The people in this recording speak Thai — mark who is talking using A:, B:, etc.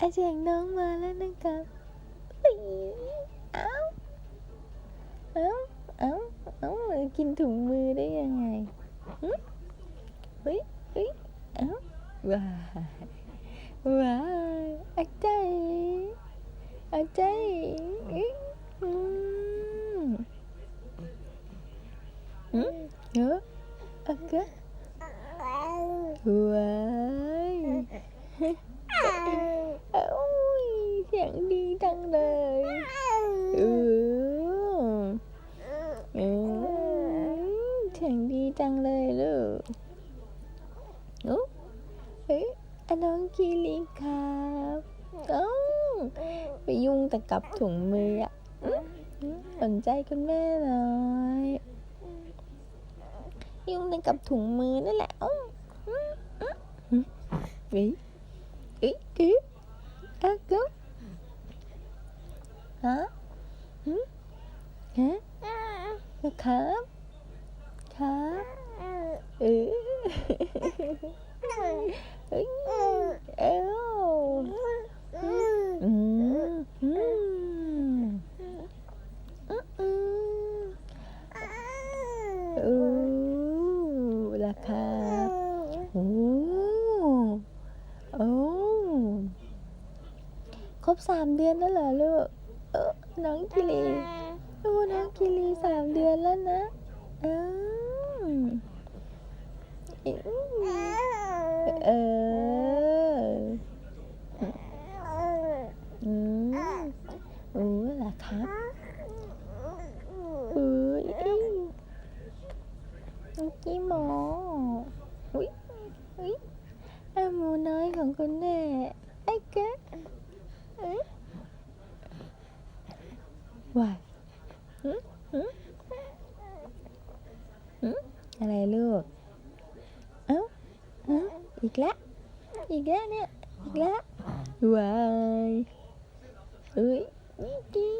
A: อาเสียงน้องมาแล้วนะครับเอ้าเอ้าเอ้าเอ้ากินถุงมือได้ยังไงเฮ้ยเฮ้ยเอ้าว้ายว้ายอาใจารย์อาใจารย์อืมอืมเยอะอะกะว้ายเอ้ยเสียงดีจังเลยเออเออ เสียงดีจังเลยลูกโอ้เฮ้ยอะน้องกีรีครับเอ้าไปยุ่งแต่กับถุงมืออะอื้ออื้อสนใจคุณแม่หน่อยยุ่งแต่กับถุงมือนั่นแหละเอ้าอื้ออื้ออื้อเฮ้ยเอ้ยเอ้ยอะก็ฮะหืมฮะครับ ครับเออเอ้เอ้อืมอืมอืมอือราคาโอ้โอ้ครบสามเดือนแล้วเหรอลูกเออน้องกิลีโอ้น้องกิลีสามเดือนแล้วนะ อืมอืมเอออืมอือเหรอครับอื อะไรลูก เอ้าอีกแล้ว อีกแล้วเนี่ย อีกแล้ววายเอ้ยนี่ดี